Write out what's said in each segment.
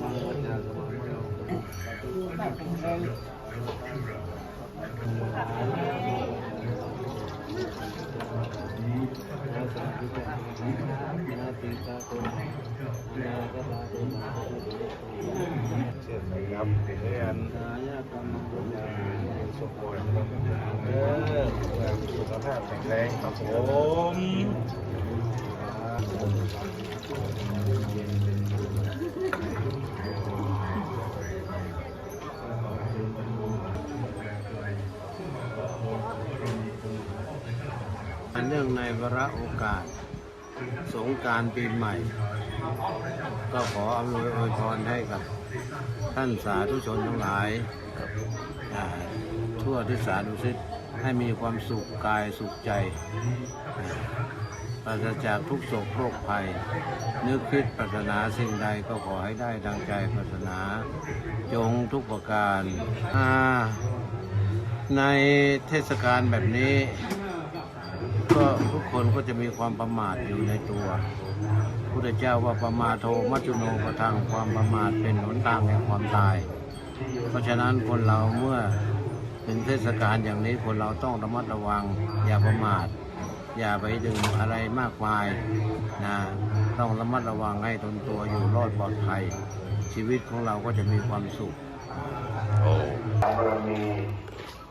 ครับเรี เนื่องในวาระโอกาส สงการปีใหม่ ก็ขออำนวยอวยพรให้กับ ท่านสาธุชนทั้งหลายทั่วทิศานุสิตให้มีความสุขกายสุขใจปราศจากทุกโศกโรคภัย นึกคิดปรารถนาสิ่งใดก็ขอให้ได้ดังใจปรารถนา จงทุกประการ ในเทศกาลแบบนี้ ก็ทุกคนก็จะมีความประมาทอยู่ในตัวพุทธเจ้าว่าประมาทโทมัจจุโนปทางความประมาทเป็นหนทางแห่งความตาย เพราะฉะนั้นคนเราเมื่อถึงเทศกาลอย่างนี้คนเราต้องระมัดระวัง อย่าประมาท อย่าไปดื่มอะไรมากมายนะต้องระมัดระวังให้ตนตัวอยู่รอดปลอดภัย ชีวิตของเราก็จะมีความสุขบารมี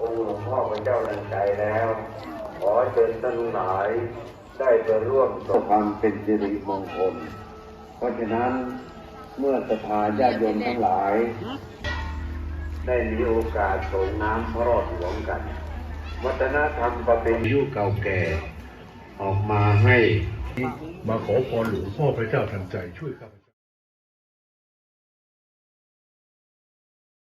องค์หลวงพ่อพระเจ้าดังใจแล้ว ขอเชิญท่านหลาย ได้ไปร่วมต่อความเป็นสิริมงคล เพราะฉะนั้นเมื่อสภาญาติโยมทั้งหลาย ได้มีโอกาสส่งน้ำพระรอดหลวงกัน วัฒนธรรมประเพณียุคเก่าแก่ ออกมาให้มาขอพรหลวงพ่อพระเจ้าทันใจช่วยข้าพเจ้า